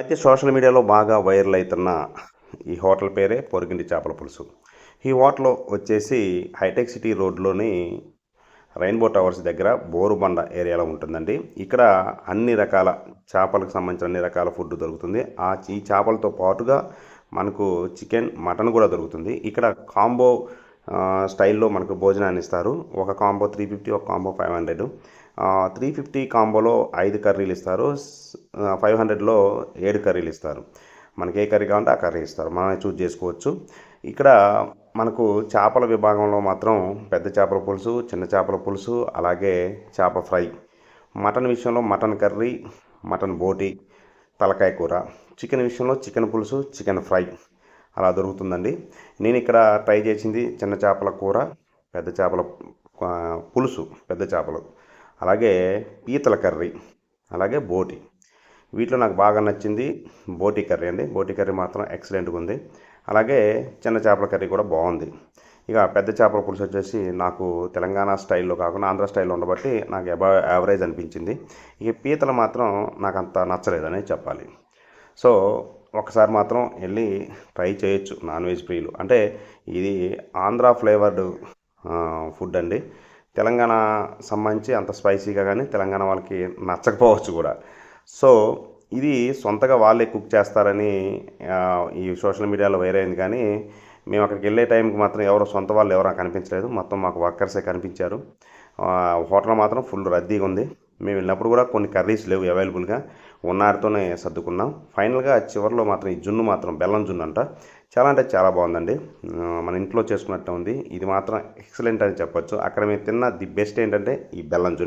అయితే సోషల్ మీడియాలో బాగా వైరల్ అవుతున్న ఈ హోటల్ పేరే పొరిగింటి చేపల పులుసు. ఈ హోటల్ వచ్చేసి హైటెక్ సిటీ రోడ్లోని రెయిన్బో టవర్స్ దగ్గర బోరుబండ ఏరియాలో ఉంటుందండి. ఇక్కడ అన్ని రకాల చేపలకు సంబంధించిన అన్ని రకాల ఫుడ్ దొరుకుతుంది. ఆ ఈ చేపలతో పాటుగా మనకు చికెన్ మటన్ కూడా దొరుకుతుంది. ఇక్కడ కాంబో స్టైల్లో మనకు భోజనాన్ని ఇస్తారు. ఒక కాంబో త్రీ ఫిఫ్టీ ఒక combo five hundred. Three fifty కాంబోలో ఐదు కర్రీలు ఇస్తారు. ఫైవ్ హండ్రెడ్లో ఏడు కర్రీలు ఇస్తారు. మనకి ఏ కర్రీ కావాలంటే ఆ కర్రీ ఇస్తారు. మనమే చూజ్ చేసుకోవచ్చు. ఇక్కడ మనకు చేపల విభాగంలో మాత్రం పెద్ద చేపల పులుసు చిన్న చేపల పులుసు అలాగే చేప ఫ్రై. మటన్ విషయంలో మటన్ కర్రీ మటన్ బోటి తలకాయ కూర. చికెన్ విషయంలో చికెన్ పులుసు చికెన్ ఫ్రై. అలా దొరుకుతుందండి. నేను ఇక్కడ ట్రై చేసింది చిన్న చేపల కూర పెద్ద చేపల పులుసు పెద్ద చేపలు. అలాగే పీతల కర్రీ అలాగే బోటి. వీటిలో నాకు బాగా నచ్చింది బోటి కర్రీ అండి. బోటి కర్రీ మాత్రం ఎక్సలెంట్గా ఉంది. అలాగే చిన్న చేపల కర్రీ కూడా బాగుంది. ఇక పెద్ద చేపల పులుసు వచ్చేసి నాకు తెలంగాణ స్టైల్లో కాకుండా ఆంధ్ర స్టైల్లో ఉండబట్టి నాకు అబా యావరేజ్ అనిపించింది. ఇక పీతలు మాత్రం నాకు అంత నచ్చలేదని చెప్పాలి. సో ఒకసారి మాత్రం వెళ్ళి ట్రై చేయొచ్చు నాన్ వెజ్ ప్రియులు. అంటే ఇది ఆంధ్ర ఫ్లేవర్డ్ ఫుడ్ అండి. తెలంగాణ సంబంధించి అంత స్పైసీగా కానీ తెలంగాణ వాళ్ళకి నచ్చకపోవచ్చు కూడా. సో ఇది సొంతగా వాళ్ళే కుక్ చేస్తారని ఈ సోషల్ మీడియాలో వైర్ అయింది కానీ మేము అక్కడికి వెళ్ళే టైంకి మాత్రం ఎవరో సొంత వాళ్ళు ఎవరో కనిపించలేదు మొత్తం మాకు వర్కర్సే కనిపించారు. హోటల్ మాత్రం ఫుల్ రద్దీగా ఉంది. మేము వెళ్ళినప్పుడు కూడా కొన్ని కర్రీస్ లేవు అవైలబుల్గా. ఉన్నారితోనే సర్దుకున్నాం. ఫైనల్గా చివరిలో మాత్రం ఈ జున్ను మాత్రం బెల్లం జున్ను అంట. చాలా అంటే చాలా బాగుందండి. మన ఇంట్లో చేసుకున్నట్టు ఉంది. ఇది మాత్రం ఎక్సలెంట్ అని చెప్పొచ్చు. అక్కడ మేము తిన్న ది బెస్ట్ ఏంటంటే ఈ బెల్లం జున్ను.